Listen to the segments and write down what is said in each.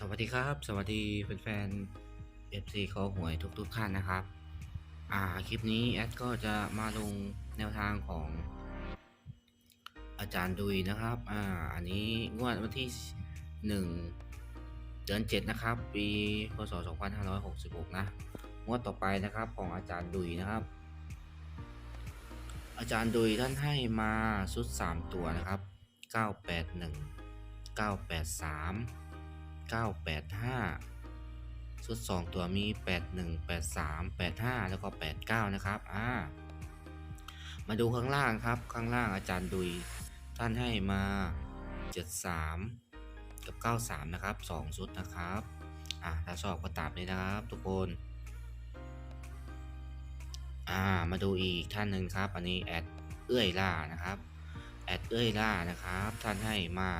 สวัสดีครับ สวัสดีแฟนๆ FC คอหวยทุกทุกๆท่านนะครับ อ่าคลิปนี้แอดก็จะมาลงแนวทางของอาจารย์ดุยนะครับ อ่าอันนี้งวดวันที่ 1 เดือน 7 นะครับ ปีพศ 2566 นะ งวดต่อไปนะครับของอาจารย์ดุยนะครับ อาจารย์ดุยท่านให้มาชุด 3 ตัวนะครับ 981 983 985 ชุด 2 ตัวมี 81 83 85 แล้วก็ 89 นะครับอ่ามาดูข้างล่างครับ ข้างล่างอาจารย์ดุย ท่านให้มา 73 กับ 93 นะครับ 2 ชุดนะครับอ่าถ้าชอบก็ตามเลยนะครับทุกคนอ่ามาดูอีกท่านหนึ่งครับ อันนี้แอดเอื้อยล่านะครับแอดเอื้อยล่านะครับ ท่านให้มา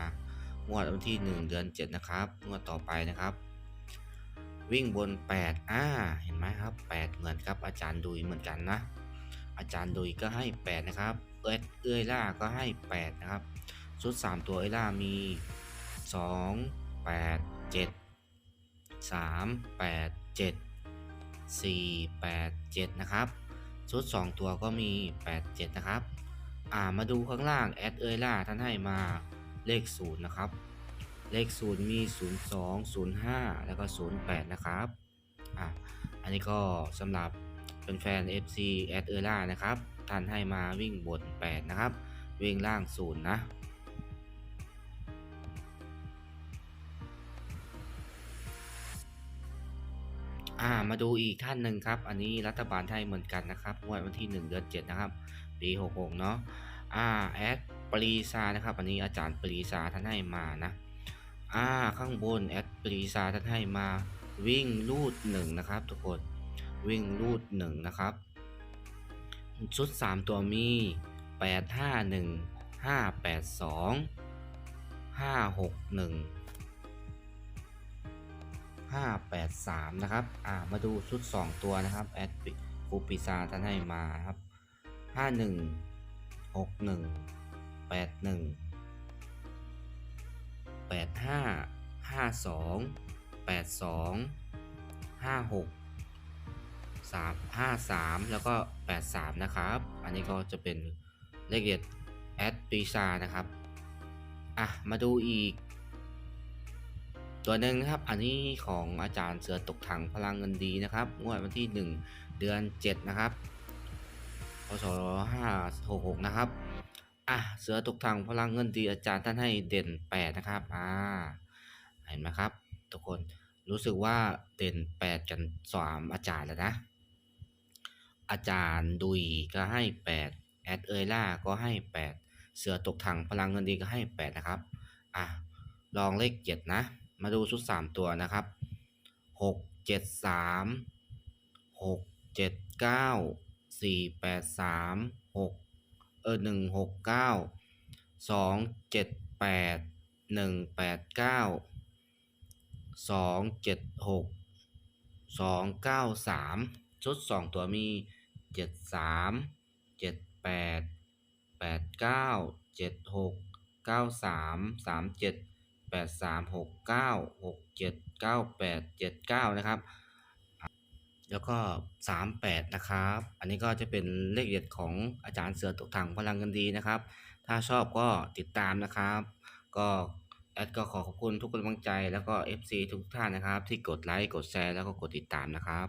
งวดวันที่ 1 เดือน 7 นะครับ งวดต่อไปนะครับ วิ่งบน 8 อ่า เห็นไหมครับ 8 เหมือนกับ อาจารย์ดุยเหมือนกันนะ อาจารย์ดุยก็ให้ 8 นะครับ เอื้อเอื้อยล่าก็ให้ 8 นะครับ ชุด 3 ตัวเอื้อยล่ามี 2 8 7 3 8 7 4 8 7 นะครับ ชุด 2 ตัวก็มี 8 7 นะครับ อ่ามาดูข้างล่าง แอดเอยล่าท่านให้มา เลข 0 นะครับ เลข 0 มี 02 05 แล้วก็ 08 นะครับ อ่าอันนี้ก็สำหรับเป็นแฟน FC แอดเอยล่านะครับ ท่านให้มาวิ่งบน 8 นะครับ วิ่งล่าง 0 นะ อ่า มาดูอีกท่านหนึ่งครับ อันนี้รัฐบาลไทยเหมือนกันนะครับงวดวันที่ 1 เดือน 7 นะครับ ปี 66 เนาะ อ่าแอดปรีซานะครับ อันนี้อาจารย์ปรีซาท่านให้มานะอ่าข้างบนแอดปรีซาท่านให้มา วิ่งลูด1นะครับ ทุกคน วิ่งลูด1นะครับ ชุด 3 ตัวมี 8 5 1 5 8 2 5 6 1 583 นะครับ อ่า มาดูชุด 2 ตัวนะครับ แอดครูปีซาท่านให้มาครับ 51 61 81 85 52 82 56 3 53แล้วก็83นะครับ อันนี้ก็จะเป็นเลขเด็ดแอดปีซานะครับ อะ มาดูอีก ตัวหนึ่งนะครับ อันนี้ของอาจารย์เสือตกถังพลังเงินดีนะครับ งวดวันที่ 1 เดือน 7 นะครับ พศ566 นะครับ อะ เสือตกถังพลังเงินดีอาจารย์ท่านให้เด่น 8 นะครับ อ่า เห็นไหมครับ ทุกคน รู้สึกว่าเด่น 8 กัน 3 อาจารย์แล้วนะ อาจารย์ดุยก็ให้ 8 แอดเอล่าก็ให้ 8 เสือตกถังพลังเงินดีก็ให้ 8 นะครับ อะ ลองเลข 7 นะ มาดูชุด 3 ตัวนะครับ 6 7 3 6 7 9 4 8 3 6เออ1 6 9 2 7 8 1 8 9 2 7 6 2 9 3ชุด2ตัวมี7 3 7 8 8 9 7 6 9 3 3 7 8 3 6 9 6 7 9 8 7 9นะครับ แล้วก็ 38 นะครับ อันนี้ก็จะเป็นเลขเด็ดของอาจารย์เสือตกถังพลังกันดีนะครับ ถ้าชอบก็ติดตามนะครับ ก็แอดก็ขอขอบคุณทุกกำลังใจแล้วก็ FC ทุกท่านนะครับ ที่กดไลค์กดแชร์แล้วก็กดติดตามนะครับ